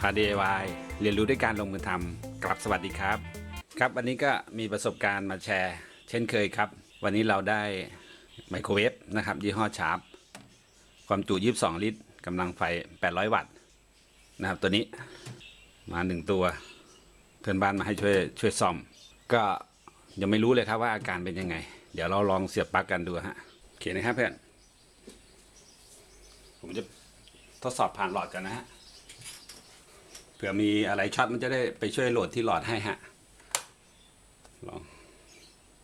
พา DIY เรียนรู้ด้วยการลงมือทำกลับสวัสดีครับ ครับวันนี้ก็มีประสบการณ์มาแชร์ เช่นเคยครับ วันนี้เราได้ไมโครเวฟนะครับ ยี่ห้อชาร์ปความจุ 22 ลิตรกำลังไฟ 800 วัตต์นะครับตัวนี้มาหนึ่งตัว เพื่อนบ้านมาให้ช่วยช่วยซ่อม ก็ยังไม่รู้เลยครับว่าอาการเป็นยังไง เดี๋ยวเราลองเสียบปลั๊กกันดูฮะโอเคนะครับเพื่อน ผมจะทดสอบผ่านหลอดกันนะฮะ เผื่อมีอะไรช็อตมันจะได้ไปช่วยโหลดที่หลอดให้ฮะลอง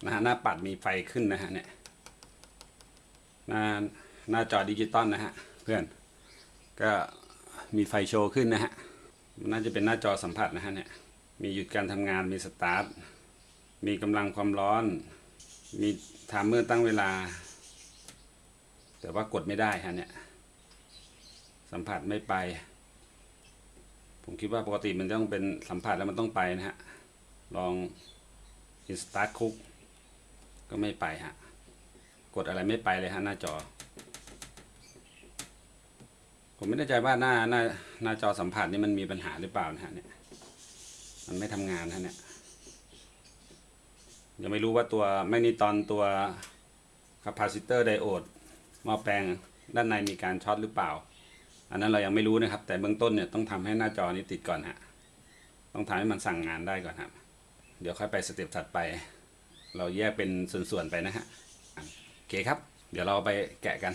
นะฮะหน้าปัดมีไฟขึ้นนะฮะเนี่ยหน้าหน้าจอดิจิตอลนะฮะเพื่อนก็มีไฟโชว์ขึ้นนะฮะน่าจะเป็นหน้าจอสัมผัสนะฮะเนี่ยมีหยุดการทำงานมีสตาร์ทมีกำลังความร้อน มีไทม์เมอร์ตั้งเวลา แต่ว่ากดไม่ได้ฮะเนี่ยสัมผัสไม่ไป ผมคิดว่าปกติมันต้องเป็นสัมผัสแล้วมันต้องไปนะฮะ ลอง Instart Cook ก็ไม่ไปฮะ กดอะไรไม่ไปเลยฮะหน้าจอ ผมไม่แน่ใจว่าหน้าหน้าหน้าจอสัมผัสนี่มันมีปัญหาหรือเปล่านะฮะเนี่ย มันไม่ทำงานฮะเนี่ยยังไม่รู้ว่าตัวแมกนีตอนตัวคาปาซิเตอร์ไดโอดหม้อแปลงด้านในมีการช็อตหรือเปล่า อันนั้นเรายังไม่รู้นะครับ แต่เบื้องต้นเนี่ยต้องทำให้หน้าจอนี้ติดก่อนฮะต้องทำให้มันสั่งงานได้ก่อนครับ เดี๋ยวค่อยไปสเต็ปถัดไป เราแยกเป็นส่วนๆไปนะฮะโอเคครับ เดี๋ยวเราไปแกะกัน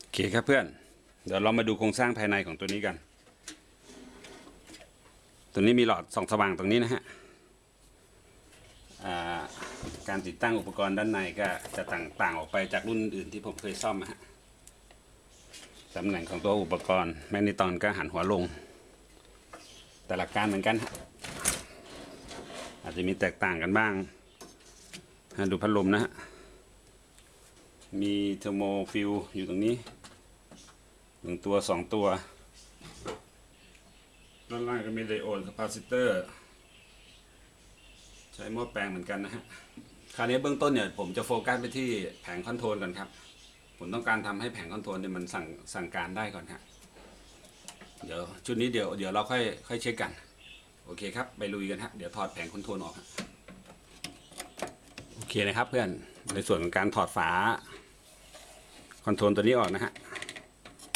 โอเคครับเพื่อน เดี๋ยวเรามาดูโครงสร้างภายในของตัวนี้กัน ตัวนี้มีหลอดส่องสว่างตรงนี้นะฮะการติดตั้งอุปกรณ์ด้านในก็จะต่างต่างออกไปจากรุ่นอื่นที่ผมเคยซ่อมนะฮะตำแหน่งของตัวอุปกรณ์แมกนิตอนก็หันหัวลง แต่หลักการเหมือนกันฮะอาจจะมีแตกต่างกันบ้างฮะดูพัดลมนะฮะ มีเทอร์โมฟิลอยู่ตรงนี้ หนึ่งตัวสองตัว ด้านล่างก็มีไดโอดคาปาซิเตอร์ ใช้หม้อแปลงเหมือนกันนะฮะ คราวนี้เบื้องต้นเนี่ยผมจะโฟกัสไปที่แผงคอนโทรลก่อนครับ ผมต้องการทำให้แผงคอนโทรลเนี่ยมันสั่งสั่งการได้ก่อนครับเดี๋ยวชุดนี้เดี๋ยวเดี๋ยวเราค่อยค่อยเช็คกัน โอเคครับ ไปลุยกันฮะ เดี๋ยวถอดแผงคอนโทรลออกโอเคนะครับเพื่อน ในส่วนของการถอดฝาคอนโทรลตัวนี้ออกนะฮะ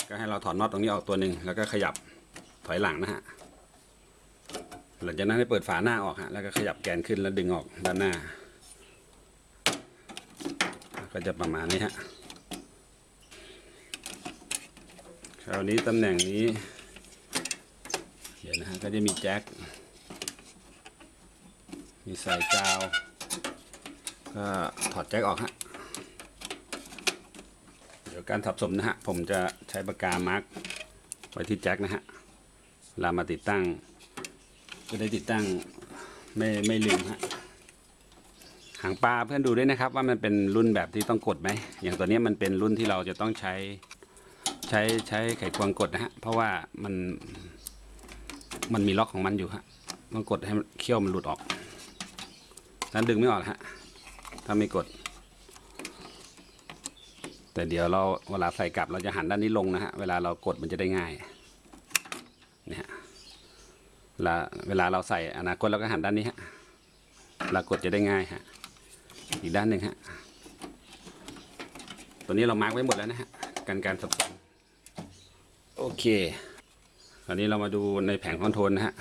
ก็ให้เราถอดน็อตตรงนี้ออกตัวหนึ่งแล้วก็ขยับถอยหลังนะฮะหลังจากนั้นให้เปิดฝาหน้าออกฮะแล้วก็ขยับแกนขึ้นแล้วดึงออกด้านหน้า ก็จะประมาณนี้ฮะคราวนี้ตำแหน่งนี้ เดี๋ยวนะฮะก็จะมีแจ็คมีสายกาวก็ถอดแจ็คออกฮะ ดี๋ยวการสับสมนะฮะ ผมจะใช้ปากกามาร์กไว้ที่แจ็คนะฮะเวลามาติดตั้ง จะได้ติดตั้งไม่ไม่ลืมฮะหางปลาเพื่อนดูด้วยนะครับว่ามันเป็นรุ่นแบบที่ต้องกดไหม อย่างตัวนี้มันเป็นรุ่นที่เราจะต้องใช้ใช้ใช้ไขควงกดนะฮะ เพราะว่ามันมันมีล็อกของมันอยู่ฮะต้องกดให้เขี้ยวมันหลุดออกถ้าดึงไม่ออกฮะ ถ้าไม่กด แต่เดี๋ยวเราเวลาใส่กลับเราจะหันด้านนี้ลงนะฮะ เวลาเรากดมันจะได้ง่าย เนี่ยฮะเวลาเวลาเราใส่อนาคตเราก็หันด้านนี้ฮะเวลากดจะได้ง่ายฮะ อีกด้านหนึ่งฮะ ตัวนี้เรามาร์กไว้หมดแล้วนะฮะ การการสับสนโอเคคราวนี้เรามาดูในแผงคอนโทรลนะฮะ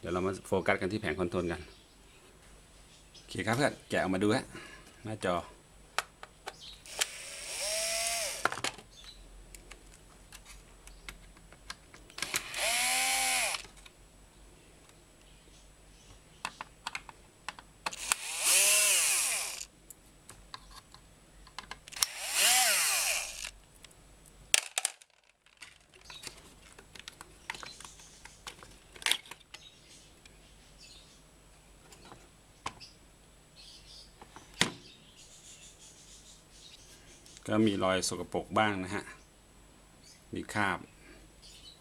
เดี๋ยวเรามาโฟกัสกันที่แผงคอนโทรลกัน โอเคครับเพื่อน แกะออกมาดูฮะ หน้าจอ ก็มีรอยสกปรกบ้างนะฮะ มีคราบ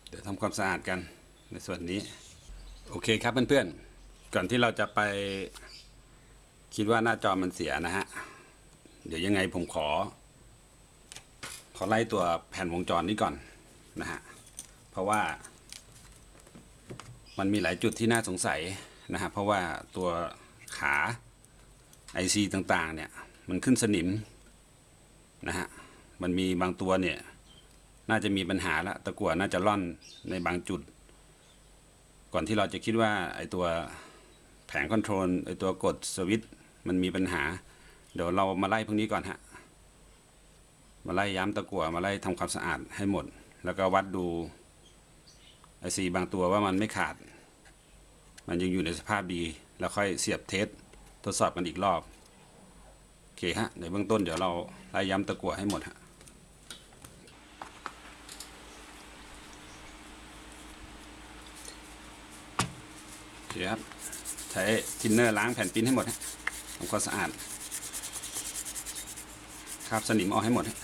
เดี๋ยวทำความสะอาดกันในส่วนนี้ โอเคครับเพื่อนๆ ก่อนที่เราจะไปคิดว่าหน้าจอมันเสียนะฮะ เดี๋ยวยังไงผมขอ ขอไล่ตัวแผ่นวงจรนี้ก่อนนะฮะ เพราะว่า มันมีหลายจุดที่น่าสงสัยนะฮะ เพราะว่าตัวขา IC ต่างๆ เนี่ย มันขึ้นสนิม นะฮะมันมีบางตัวเนี่ย น่าจะมีปัญหาละตะกั่วน่าจะร่อนในบางจุด ก่อนที่เราจะคิดว่าไอตัวแผงคอนโทรลไอตัวกดสวิตช์มันมีปัญหา เดี๋ยวเรามาไล่พวกนี้ก่อนฮะมาไล่ย้ำตะกั่วมาไล่ทำความสะอาดให้หมด แล้วก็วัดดูไอซีบางตัวว่ามันไม่ขาด มันยังอยู่ในสภาพดี แล้วค่อยเสียบเทสทดสอบกันอีกรอบ โอเคฮะ ในเบื้องต้นเดี๋ยวเรา ไล่ย้ำตะกั่วให้หมดฮะโอเคครับใช้ทินเนอร์ล้างแผ่นปิ้นให้หมดฮะทำความสะอาดคราบสนิมออกให้หมดฮะ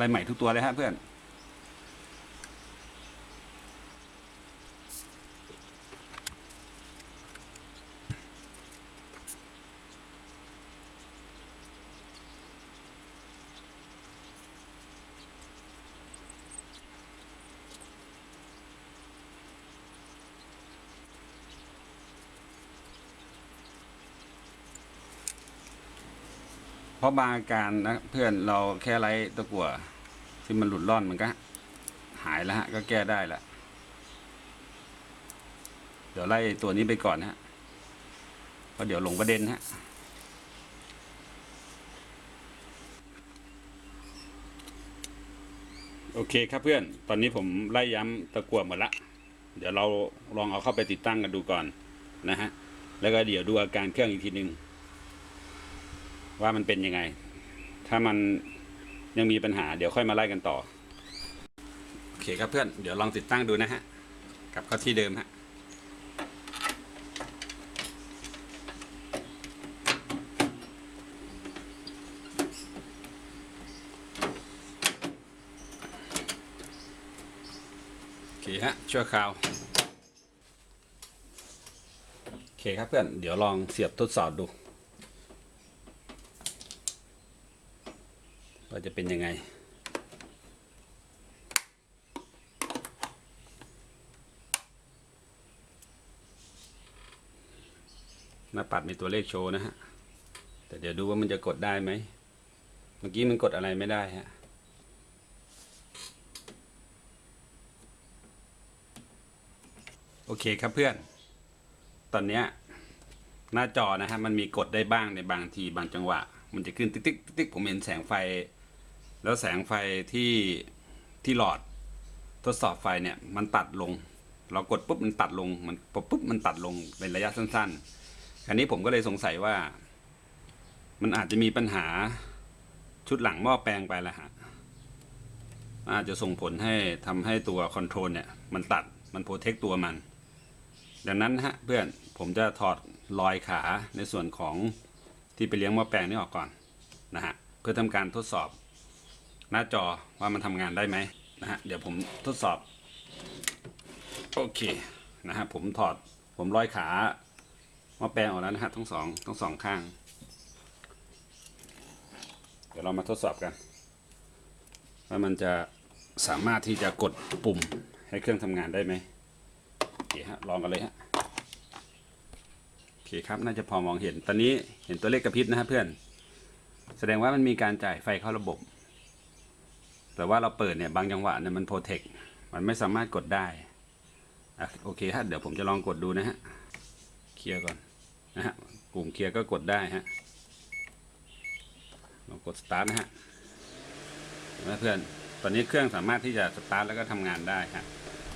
ลายใหม่ทุกตัวเลยฮะเพื่อน เพราะบางอาการนะเพื่อนเราแค่ไล่ตะกั่วที่มันหลุดร่อนมันก็ หายแล้วฮะ ก็แก้ได้ละเดี๋ยวไล่ตัวนี้ไปก่อนนะฮะเพราะเดี๋ยวหลงประเด็นฮะโอเคครับเพื่อน ตอนนี้ผมไล่ย้ำตะกั่วหมดละ เดี๋ยวเราลองเอาเข้าไปติดตั้งกันดูก่อนนะฮะ แล้วก็เดี๋ยวดูอาการเครื่องอีกทีหนึ่ง ว่ามันเป็นยังไง ถ้ามันยังมีปัญหาเดี๋ยวค่อยมาไล่กันต่อ โอเคครับเพื่อน เดี๋ยวลองติดตั้งดูนะฮะ กลับเข้าที่เดิมฮะโอเคฮะชั่วคราวโอเคครับเพื่อน เดี๋ยวลองเสียบทดสอบดู ว่า จะเป็นยังไง หน้าปัดมีตัวเลขโชว์นะฮะ แต่เดี๋ยวดูว่ามันจะกดได้ไหม เมื่อกี้มันกดอะไรไม่ได้ฮะโอเคครับเพื่อน ตอนเนี้ยหน้าจอนะฮะมันมีกดได้บ้างในบางทีบางจังหวะ มันจะขึ้นติ๊กติ๊กติ๊กติ๊กผมเห็นแสงไฟ แล้วแสงไฟที่ที่หลอดทดสอบไฟเนี่ยมันตัดลง เรากดปุ๊บมันตัดลงมันปุ๊บปุ๊บมันตัดลงเป็นระยะสั้นๆคราวนี้ผมก็เลยสงสัยว่า มันอาจจะมีปัญหาชุดหลังหม้อแปลงไปแล้วฮะอาจจะส่งผลให้ทำให้ตัวคอนโทรลเนี่ยมันตัดมันโปรเทคตัวมัน ดังนั้นฮะเพื่อนผมจะถอดรอยขาในส่วนของที่ไปเลี้ยงหม้อแปลงนี่ออกก่อนนะฮะเพื่อทำการทดสอบ หน้าจอว่ามันทำงานได้ไหมนะฮะเดี๋ยวผมทดสอบ โอเคนะฮะผมถอดผมร้อยขาหม้อแปลงออกแล้วนะฮะทั้งสองทั้งสองข้าง เดี๋ยวเรามาทดสอบกัน ว่ามันจะสามารถที่จะกดปุ่มให้เครื่องทำงานได้ไหมโอเคฮะลองกันเลยฮะโอเคครับน่าจะพอมองเห็น ตอนนี้เห็นตัวเลขกระพริบนะฮะเพื่อน แสดงว่ามันมีการจ่ายไฟเข้าระบบ แต่ว่าเราเปิดเนี่ยบางจังหวะเนี่ยมันโปรเทค มันไม่สามารถกดได้อะโอเคฮะเดี๋ยวผมจะลองกดดูนะฮะ เคลียร์ก่อนนะฮะปุ่มเคลียร์ก็กดได้ฮะ ลองกดสตาร์ทนะฮะเพื่อน ตอนนี้เครื่องสามารถที่จะสตาร์ทแล้วก็ทำงานได้ฮะ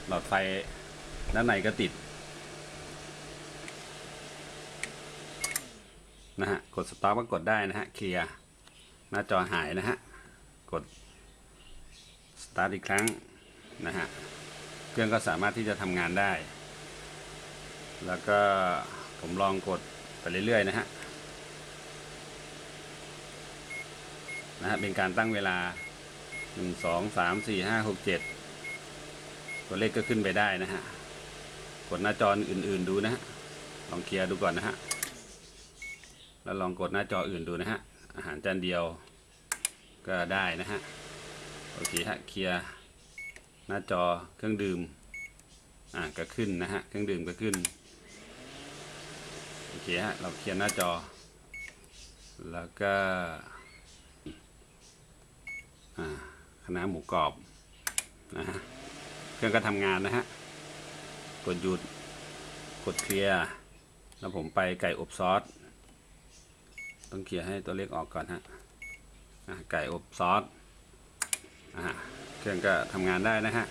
หลอดไฟด้านในก็ติดนะฮะ กดสตาร์ทก็กดได้นะฮะ เคลียร์ หน้าจอหายนะฮะ กด ตาร์ทอีกครั้งนะฮะเครื่องก็สามารถที่จะทำงานได้ แล้วก็ผมลองกดไปเรื่อยๆนะฮะนะฮะเป็นการตั้งเวลาหนึ่งสองสามสี่ห้าหกเจ็ดตัวเลขก็ขึ้นไปได้นะฮะ กดหน้าจออื่นๆดูนะฮะ ลองเคลียร์ดูก่อนนะฮะ แล้วลองกดหน้าจออื่นดูนะฮะ อาหารจานเดียวก็ได้นะฮะ โอเคฮะเคลียร์หน้าจอเครื่องดื่มอ่าก็ขึ้นนะฮะเครื่องดื่มก็ขึ้นโอเคฮะเราเคลียร์หน้าจอ แล้วก็อ่าคณะหมูกรอบนะฮะเครื่องก็ทำงานนะฮะกดหยุดกดเคลียร์แล้วผมไปไก่อบซอสต้องเคลียร์ให้ตัวเลขออกก่อนฮะอะไก่อบซอส เครื่องก็ทำงานได้นะฮะ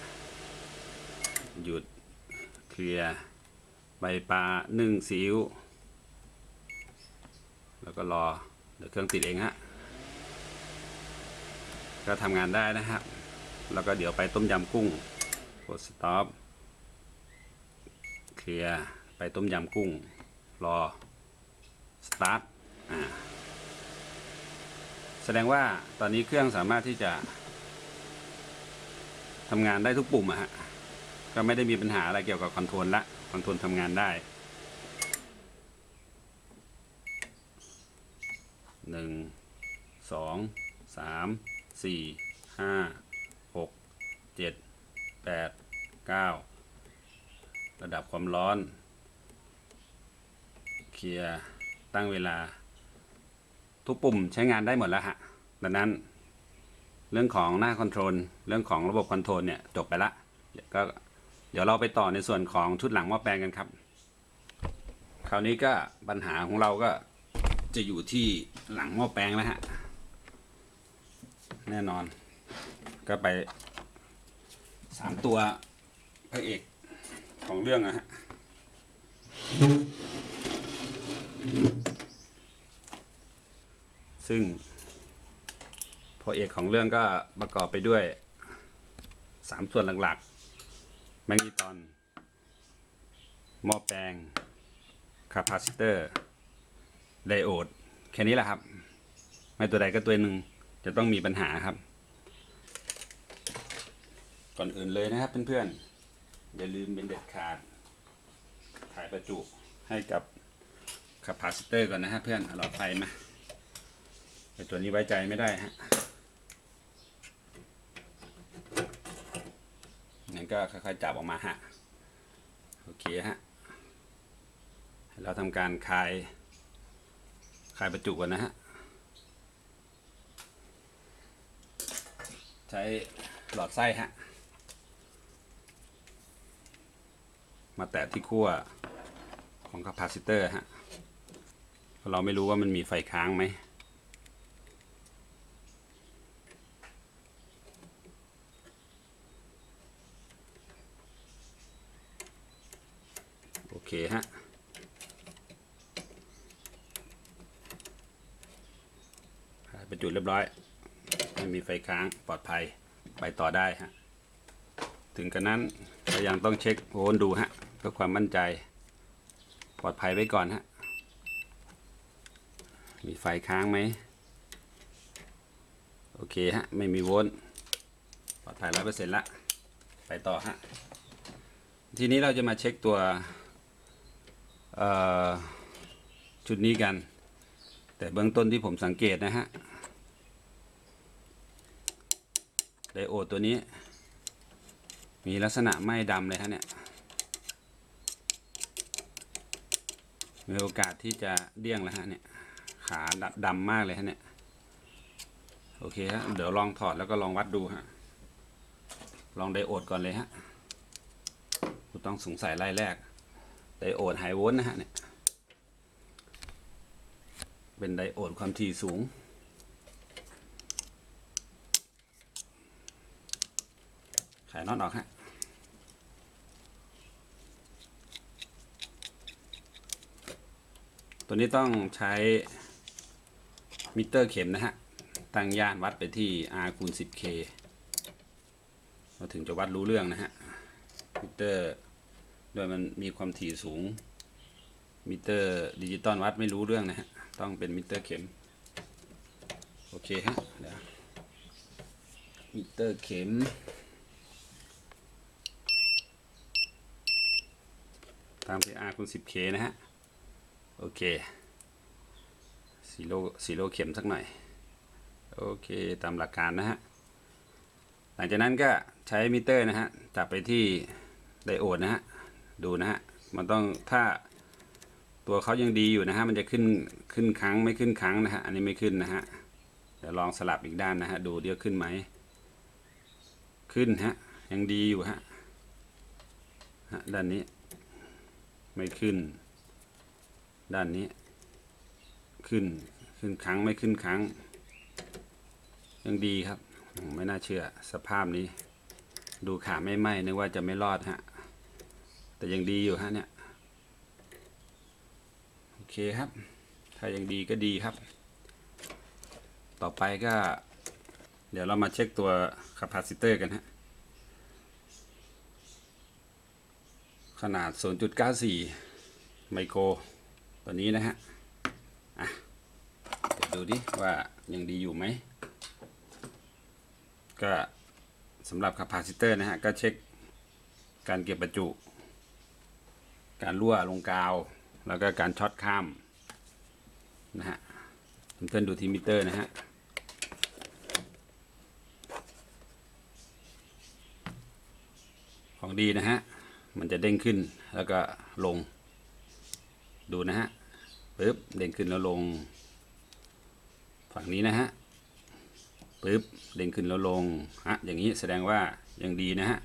หยุด เคลียร์ ใบปลานึ่งซีอิ๊ว แล้วก็รอ เดี๋ยวเครื่องติดเองฮะ ก็ทำงานได้นะครับ แล้วก็เดี๋ยวไปต้มยำกุ้ง กดสต็อป เคลียร์ ไปต้มยำกุ้ง รอ สตาร์ท อ่า แสดงว่าตอนนี้เครื่องสามารถที่จะ ทำงานได้ทุกปุ่มอะฮะ ก็ไม่ได้มีปัญหาอะไรเกี่ยวกับคอนโทรลละคอนโทรลทำงานได้หนึ่งสองสามสี่ห้าหกเจ็ดแปดเก้าระดับความร้อน เคลียร์ตั้งเวลา ทุกปุ่มใช้งานได้หมดแล้วฮะ ดังนั้น เรื่องของหน้าคอนโทรลเรื่องของระบบคอนโทรลเนี่ยจบไปละเดี๋ยวก็เดี๋ยวเราไปต่อในส่วนของชุดหลังหม้อแปลงกันครับ คราวนี้ก็ปัญหาของเราก็จะอยู่ที่หลังหม้อแปลงแล้วฮะแน่นอน ก็ไปสามตัวพระเอกของเรื่องอะฮะซึ่ง พระเอกของเรื่องก็ประกอบไปด้วยสามส่วนหลักๆแมกนีตอนหม้อแปลงคาปาซิเตอร์ไดโอดแค่นี้แหละครับ ไม่ตัวใดก็ตัวหนึ่งจะต้องมีปัญหาครับ ก่อนอื่นเลยนะครับเพื่อนๆ อย่าลืมเป็นเด็ดขาด ถ่ายประจุให้กับคาปาซิเตอร์ก่อนนะฮะเพื่อนเอาหลอดไฟมาไอตัวนี้ไว้ใจไม่ได้ฮะั้นก็ค่อยๆจับออกมาฮะโอเคฮะเราทำการคลายคลายประจุก่อนนะฮะใช้หลอดไส้ฮะมาแตะที่ขั้วของคาปาซิเตอร์ฮะเพราะเราไม่รู้ว่ามันมีไฟค้างไหม เคฮะประจุเรียบร้อย ไม่มีไฟค้างปลอดภัยไปต่อได้ฮะ ถึงกันนั้นก็ยังต้องเช็คโวลต์ดูฮะเพื่อความมั่นใจปลอดภัยไว้ก่อนฮะ มีไฟค้างไหม โอเคฮะ ไม่มีโวลต์ปลอดภัยร้อยเปอร์เซ็นต์ละ ไปต่อฮะ ทีนี้เราจะมาเช็คตัว ชุดนี้กัน แต่เบื้องต้นที่ผมสังเกตนะฮะไดโอดตัวนี้ มีลักษณะไหม้ดำเลยฮะเนี่ยมีโอกาสที่จะเดี้ยงแล้วฮะเนี่ยขาดดำมากเลยฮะเนี่ยโอเคฮะเดี๋ยวลองถอดแล้วก็ลองวัดดูฮะลองไดโอดก่อนเลยฮะต้องสงสัยไล่แรก ไดโอดไฮโวลต์นะฮะเนี่ยเป็นไดโอดความถี่สูง ขายน็อตออกฮะตัวนี้ต้องใช้มิเตอร์เข็มนะฮะ ตั้งย่านวัดไปที่ R คูณ 10K เราถึงจะวัดรู้เรื่องนะฮะ มิเตอร์ โดยมันมีความถี่สูง มิเตอร์ดิจิตอลวัดไม่รู้เรื่องนะฮะ ต้องเป็นมิเตอร์เข็ม โอเคฮะเดี๋ยวมิเตอร์เข็ม ตาม PR คูณ 10K นะฮะ โอเคสีโลสีโลเข็มสักหน่อย โอเคตามหลักการนะฮะ หลังจากนั้นก็ใช้มิเตอร์นะฮะ จับไปที่ไดโอดนะฮะ ดูนะฮะ มันต้องถ้าตัวเขายังดีอยู่นะฮะ มันจะขึ้นขึ้นครั้งไม่ขึ้นครั้งนะฮะ อันนี้ไม่ขึ้นนะฮะ เดี๋ยวลองสลับอีกด้านนะฮะ ดูเดี๋ยวขึ้นไหม ขึ้นฮะ ยังดีอยู่ฮะฮะด้านนี้ ไม่ขึ้น ด้านนี้ ขึ้น ขึ้นครั้งไม่ขึ้นครั้ง ยังดีครับ ไม่น่าเชื่อ สภาพนี้ ดูขาไม่ไหม้นึกว่าจะไม่รอดฮะ แต่ยังดีอยู่ฮะเนี่ย โอเคครับ ถ้ายังดีก็ดีครับ ต่อไปก็ เดี๋ยวเรามาเช็คตัวคาปาซิเตอร์กันฮะ ขนาด 0.94 ไมโครตัวนี้นะฮะอะเดี๋ยวดูดิว่ายังดีอยู่ไหม ก็สำหรับคาปาซิเตอร์นะฮะ ก็เช็คการเก็บประจุ การรั่วลงกาว แล้วก็การช็อตข้ามนะฮะเพื่อนดูที่มิเตอร์นะฮะของดีนะฮะ มันจะเด้งขึ้นแล้วก็ลง ดูนะฮะปึ๊บ เด้งขึ้นแล้วลง ฝั่งนี้นะฮะปึ๊บ เด้งขึ้นแล้วลงฮะอย่างนี้แสดงว่ายังดีนะฮะ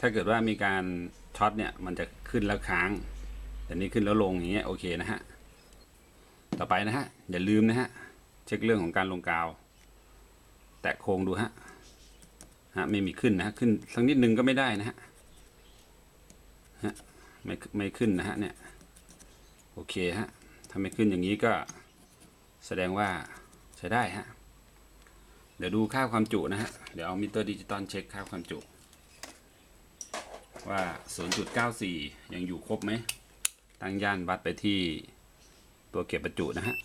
ถ้าเกิดว่ามีการ ช็อตเนี่ยมันจะขึ้นแล้วค้างแต่นี่ขึ้นแล้วลงอย่างเงี้ยโอเคนะฮะต่อไปนะฮะอย่าลืมนะฮะเช็คเรื่องของการลงกาว แตะโครงดูฮะฮะไม่มีขึ้นนะฮะขึ้นสักนิดนึงก็ไม่ได้นะฮะไม่ไม่ขึ้นนะฮะเนี่ยโอเคฮะถ้าไม่ขึ้นอย่างนี้ก็แสดงว่าใช้ได้ฮะเดี๋ยวดูค่าความจุนะฮะ เดี๋ยวเอามิเตอร์ดิจิตอลเช็คค่าความจุ ว่า 0.94 ยังอยู่ครบไหม ตั้งย่านวัดไปที่ตัวเก็บประจุนะฮะ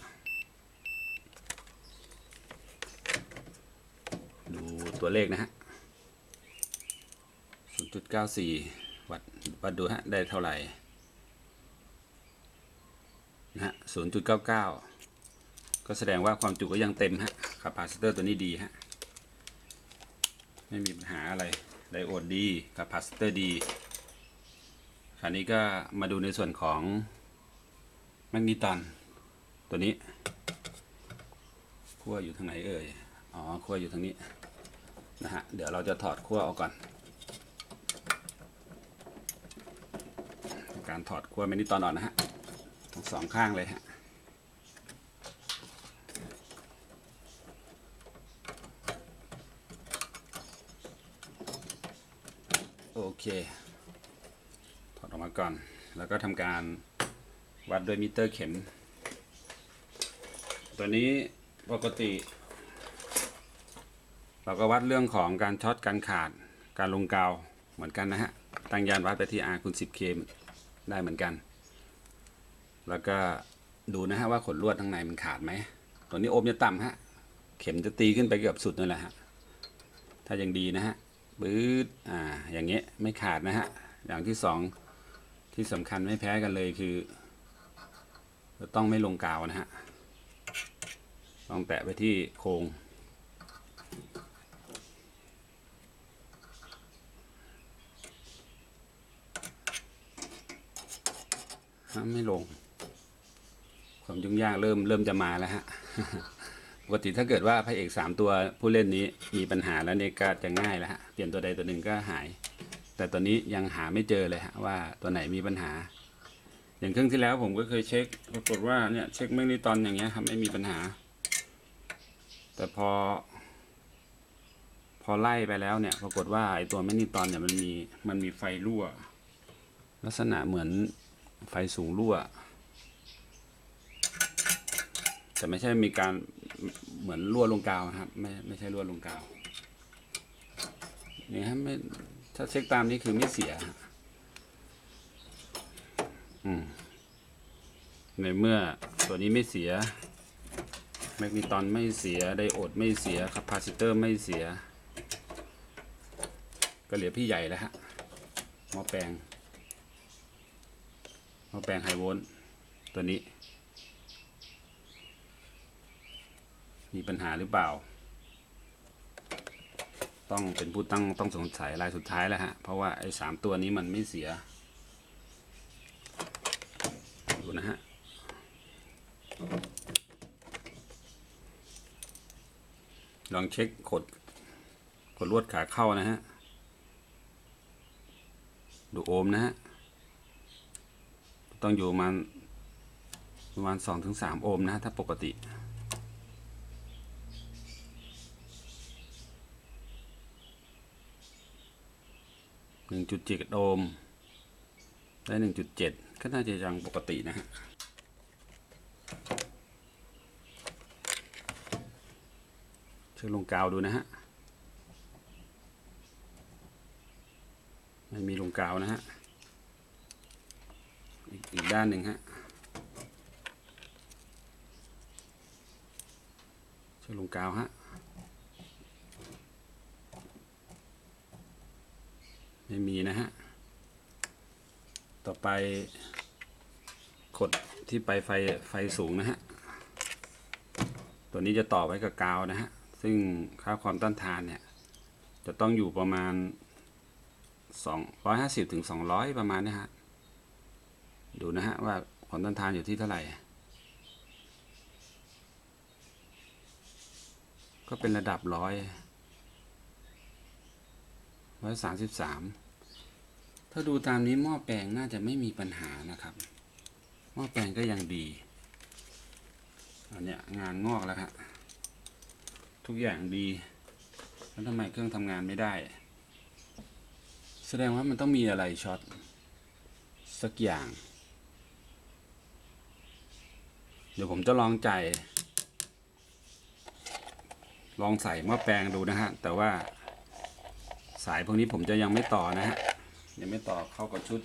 ดูตัวเลขนะฮะ 0.94 วัดวัดดูฮะ ได้เท่าไหร่นะฮะ 0.99 ก็แสดงว่าความจุก็ยังเต็มฮะคาปาซิเตอร์ตัวนี้ดีฮะ ไม่มีปัญหาอะไร ไดโอดดีคาปาซิเตอร์ดีคราวนี้ก็มาดูในส่วนของแมกนีตอนตัวนี้ขั้วอยู่ทางไหนเอ่ย อ๋อขั้วอยู่ทางนี้นะฮะ เดี๋ยวเราจะถอดขั้วออกก่อน การถอดขั้วแมกนีตอนออกนะฮะทั้งสองข้างเลยฮะ โอเค ถอดออกมาก่อน แล้วก็ทำการวัดด้วยมิเตอร์เข็ม ตัวนี้ปกติ เราก็วัดเรื่องของการช็อตการขาด การลงกาวเหมือนกันนะฮะ ตั้งยานวัดไปที่ R คูณ 10K ได้เหมือนกัน แล้วก็ดูนะฮะว่าขนลวดข้างในมันขาดไหม ตัวนี้โอมจะต่ำฮะ เข็มจะตีขึ้นไปเกือบสุดนั่นแหละฮะ ถ้ายังดีนะฮะ ปื๊ดอ่า อย่างเงี้ยไม่ขาดนะฮะ อย่างที่สองที่สำคัญไม่แพ้กันเลยคือจะต้องไม่ลงกาวนะฮะ ต้องแตะไปที่โครง ไม่ลง ความยุ่งยากเริ่มเริ่มจะมาแล้วฮะ กติถ้าเกิดว่าพระเอกสามตัวผู้เล่นนี้มีปัญหาแล้วเนี่ยก็จะง่ายแล้วฮะเปลี่ยนตัวใดตัวหนึ่งก็หาย แต่ตอนนี้ยังหาไม่เจอเลยฮะว่าตัวไหนมีปัญหา อย่างเครื่องที่แล้วผมก็เคยเช็คปรากฏว่าเนี่ยเช็คแมกนีตอนอย่างเงี้ยครับไม่มีปัญหา แต่พอ พอไล่ไปแล้วเนี่ย ปรากฏว่าไอตัวแมกนีตอนเนี่ยมันมีมันมีไฟรั่ว ลักษณะเหมือนไฟสูงรั่ว แต่ไม่ใช่มีการ เหมือนรั่วลงกาวนะครับ ไม่ไม่ใช่รั่วลงกาวนี่ฮะไม่ถ้าเช็คตามนี้คือไม่เสียอืมในเมื่อตัวนี้ไม่เสียแมกนีตอนไม่เสียไดโอดไม่เสียคาปาซิเตอร์ไม่เสีย ก็เหลือพี่ใหญ่แล้วฮะหม้อแปลงหม้อแปลงไฮโวลต์ตัวนี้ มีปัญหาหรือเปล่า ต้องเป็นผู้ตั้งต้องสงสัยรายสุดท้ายแล้วฮะ เพราะว่าไอ้สามตัวนี้มันไม่เสีย ดูนะฮะลองเช็คกดกดลวดขาเข้านะฮะ ดูโอห์มนะฮะ ต้องอยู่ประมาณประมาณสองถึงสามโอห์มนะฮะถ้าปกติ หนึ่งจุดเจ็ดโอห์ม ได้หนึ่งจุดเจ็ดก็น่าจะยังปกตินะฮะเช็คลงกาวดูนะฮะ ไม่มีลงกาวนะฮะ อีกอีกด้านหนึ่งฮะเช็คลงกาวฮะ ไม่มีนะฮะ ต่อไปกดที่ไปไฟไฟสูงนะฮะ ตัวนี้จะต่อไว้กับกาวนะฮะ ซึ่งค่าความต้านทานเนี่ย จะต้องอยู่ประมาณ 250ถึง200 ประมาณนี้ฮะ ดูนะฮะว่าความต้านทานอยู่ที่เท่าไหร่ ก็เป็นระดับร้อยร้อยสามสิบสาม ถ้าดูตามนี้หม้อแปลงน่าจะไม่มีปัญหานะครับ หม้อแปลงก็ยังดีอันเนี้ยงานงอกแล้วครับทุกอย่างดี แล้วทำไมเครื่องทำงานไม่ได้ แสดงว่ามันต้องมีอะไรช็อตสักอย่าง เดี๋ยวผมจะลองใจ ลองใส่หม้อแปลงดูนะฮะ แต่ว่าสายพวกนี้ผมจะยังไม่ต่อนะฮะ ยังไม่ต่อเข้ากับชุด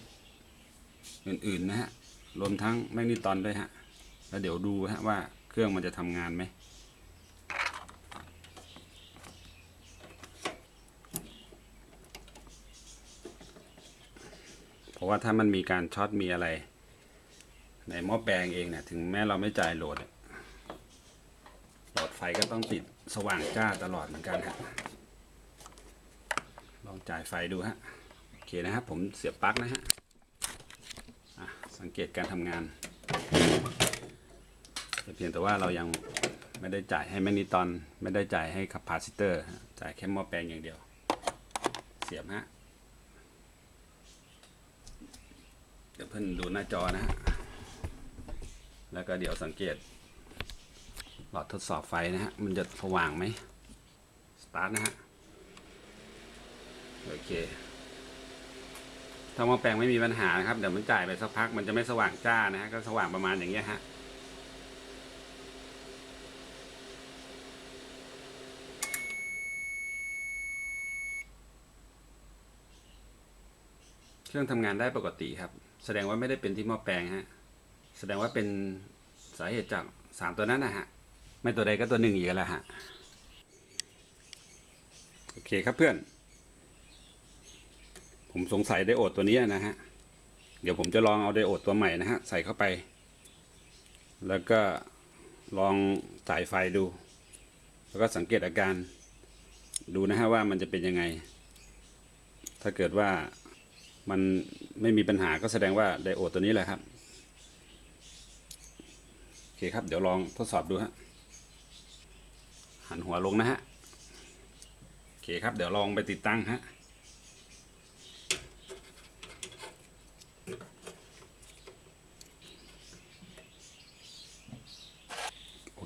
อื่นๆนะฮะ รวมทั้งแมกนีตอนด้วยฮะ แล้วเดี๋ยวดูฮะว่าเครื่องมันจะทำงานไหมเพราะว่าถ้ามันมีการช็อตมีอะไร ในหม้อแปลงเองเนี่ยถึงแม้เราไม่จ่ายโหลดอะหลอดไฟก็ต้องติดสว่างจ้าตลอดเหมือนกันฮะลองจ่ายไฟดูฮะ เคนะครับผมเสียบปลั๊กนะฮะสังเกตการทำงานแต่เพียงแต่ว่าเรายังไม่ได้จ่ายให้แมกนีตอน ไม่ได้จ่ายให้คาปาซิเตอร์จ่ายแค่หม้อแปลงอย่างเดียว เสียบฮะเดี๋ยวเพิ่นดูหน้าจอนะฮะแล้วก็เดี๋ยวสังเกต หลอดทดสอบไฟนะฮะ มันจะสว่างไหมสตาร์ทนะฮะ โอเค ถ้าหม้อแปลงไม่มีปัญหานะครับเดี๋ยวมันจ่ายไปสักพักมันจะไม่สว่างจ้านะฮะก็สว่างประมาณอย่างเงี้ยฮะเครื่องทำงานได้ปกติครับ แสดงว่าไม่ได้เป็นที่หม้อแปลงฮะแสดงว่าเป็นสาเหตุจากสามตัวนั้นนะฮะไม่ตัวใดก็ตัวหนึ่งอีกแล้วฮะโอเคครับเพื่อน ผมสงสัยไดโอดตัวนี้นะฮะ เดี๋ยวผมจะลองเอาไดโอดตัวใหม่นะฮะ ใส่เข้าไป แล้วก็ลองจ่ายไฟดู แล้วก็สังเกตอาการ ดูนะฮะว่ามันจะเป็นยังไง ถ้าเกิดว่ามันไม่มีปัญหาก็แสดงว่าไดโอดตัวนี้แหละครับ โอเคครับ เดี๋ยวลองทดสอบดูฮะ หันหัวลงนะฮะ โอเคครับ เดี๋ยวลองไปติดตั้งฮะ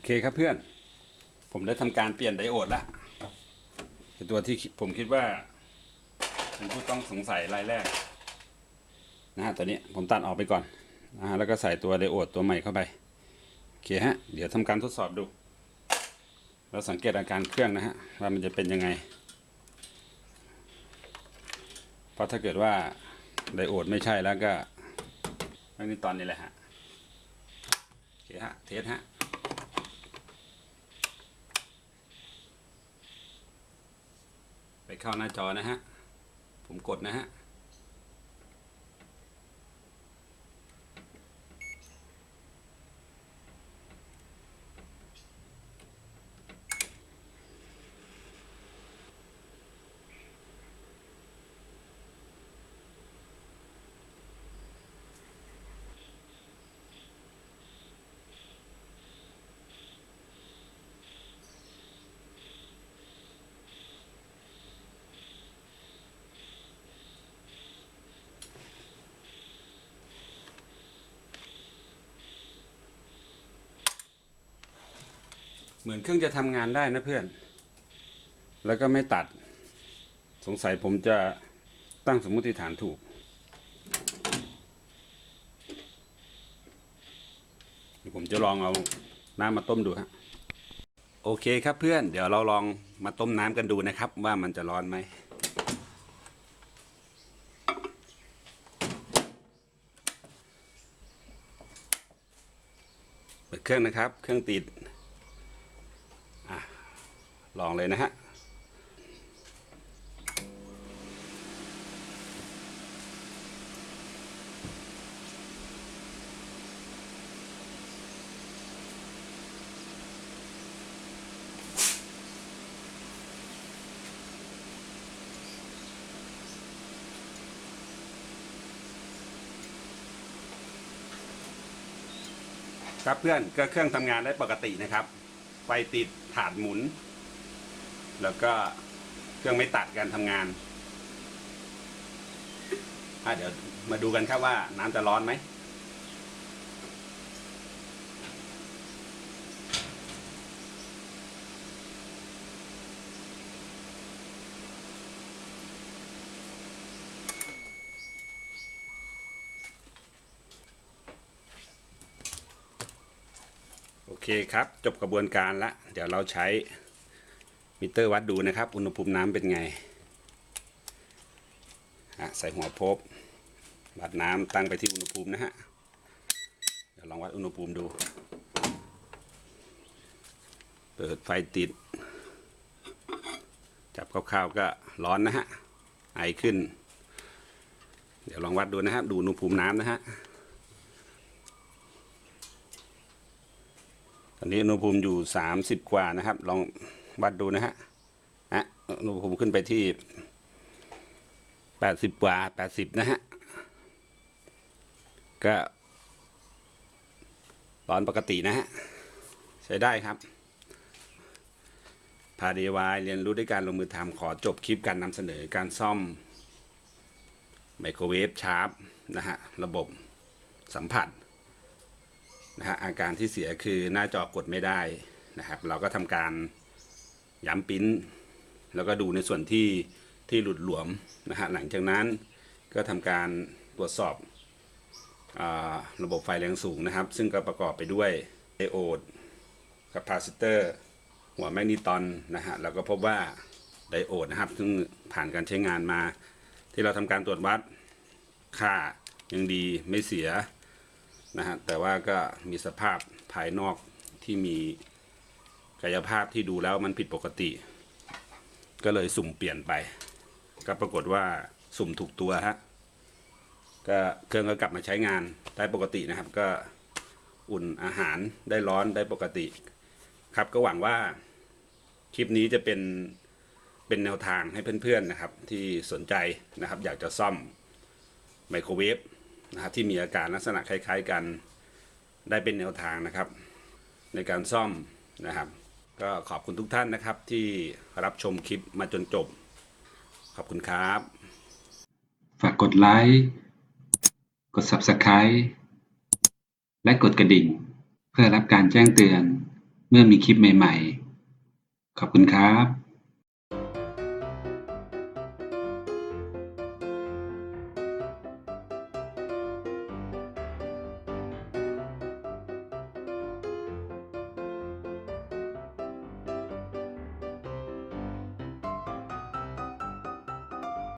อเคครับเพื่อน ผมได้ทำการเปลี่ยนไดโอดแล้วเป็นตัวที่ผมคิดว่า เป็นผู้ต้องสงสัยรายแรกนะฮะตัวนี้ผมตัดออกไปก่อนนะฮะแล้วก็ใส่ตัวไดโอดตัวใหม่เข้าไป โอเคฮะ เดี๋ยวทำการทดสอบดูแล้วสังเกตอาการเครื่องนะฮะ ว่ามันจะเป็นยังไง เพราะถ้าเกิดว่าไดโอดไม่ใช่แล้วก็ไม่มีตอนนี้แหละฮะโอเคฮะ เทสฮะ ไปเข้าหน้าจอนะฮะ ผมกดนะฮะ มือนเครื่องจะทำงานได้นะเพื่อน แล้วก็ไม่ตัด สงสัยผมจะตั้งสมมติฐานถูก ผมจะลองเอาน้ำมาต้มดูฮะโอเคครับเพื่อน เดี๋ยวเราลองมาต้มน้ำกันดูนะครับ ว่ามันจะร้อนไหมเปิดเครื่องนะครับ เครื่องติด ลองเลยนะฮะครับเพื่อนก็เครื่องทำงานได้ปกตินะครับ ไฟติดถาดหมุน แล้วก็เครื่องไม่ตัดการทำงานเดี๋ยวมาดูกันครับว่าน้ำจะร้อนไหมโอเคครับ จบกระบวนการและเดี๋ยวเราใช้ มิเตอร์วัดดูนะครับ อุณหภูมิน้ำเป็นไงอะใส่หัวพบวัดน้ำตั้งไปที่อุณหภูมินะฮะเดี๋ยวลองวัดอุณหภูมิดู เปิดไฟติด จับคร่าวๆก็ร้อนนะฮะไอขึ้น เดี๋ยวลองวัดดูนะครับ ดูอุณหภูมิน้ำนะฮะตอนนี้อุณหภูมิอยู่สามสิบกว่านะครับ ลอง วัดดูนะฮะอะอุณหภูมิขึ้นไปที่แปดสิบกว่าแปดสิบนะฮะ ก็ร้อนปกตินะฮะ ใช้ได้ครับ พาดีวายเรียนรู้ด้วยการลงมือทำขอจบคลิปการนำเสนอการซ่อมไมโครเวฟชาร์ปนะฮะ ระบบสัมผัสนะฮะอาการที่เสียคือหน้าจอกดไม่ได้นะครับ เราก็ทำการ ย้ำปิ้นแล้วก็ดูในส่วนที่ที่หลุดหลวมนะฮะหลังจากนั้นก็ทำการตรวจสอบอระบบไฟแรงสูงนะครับ ซึ่งก็ประกอบไปด้วยไดโอดคาปาซิเตอร์หัวแมกนีตอนนะฮะแล้วก็พบว่าไดโอดนะครับ ซึ่งผ่านการใช้งานมา ที่เราทำการตรวจวัดค่ายังดีไม่เสียนะฮะแต่ว่าก็มีสภาพภายนอกที่มี กายภาพที่ดูแล้วมันผิดปกติ ก็เลยสุ่มเปลี่ยนไป ก็ปรากฏว่าสุ่มถูกตัวฮะก็เครื่องก็กลับมาใช้งานได้ปกตินะครับ ก็อุ่นอาหารได้ร้อนได้ปกติ ครับก็หวังว่าคลิปนี้จะเป็นเป็นแนวทางให้เพื่อนๆนะครับ ที่สนใจนะครับ อยากจะซ่อมไมโครเวฟนะครับที่มีอาการลักษณะคล้าย ๆกันได้เป็นแนวทางนะครับ ในการซ่อมนะครับ ก็ขอบคุณทุกท่านนะครับที่รับชมคลิปมาจนจบ ขอบคุณครับ ฝากกดไลค์กด Subscribe และกดกระดิ่ง เพื่อรับการแจ้งเตือนเมื่อมีคลิปใหม่ ๆ ขอบคุณครับ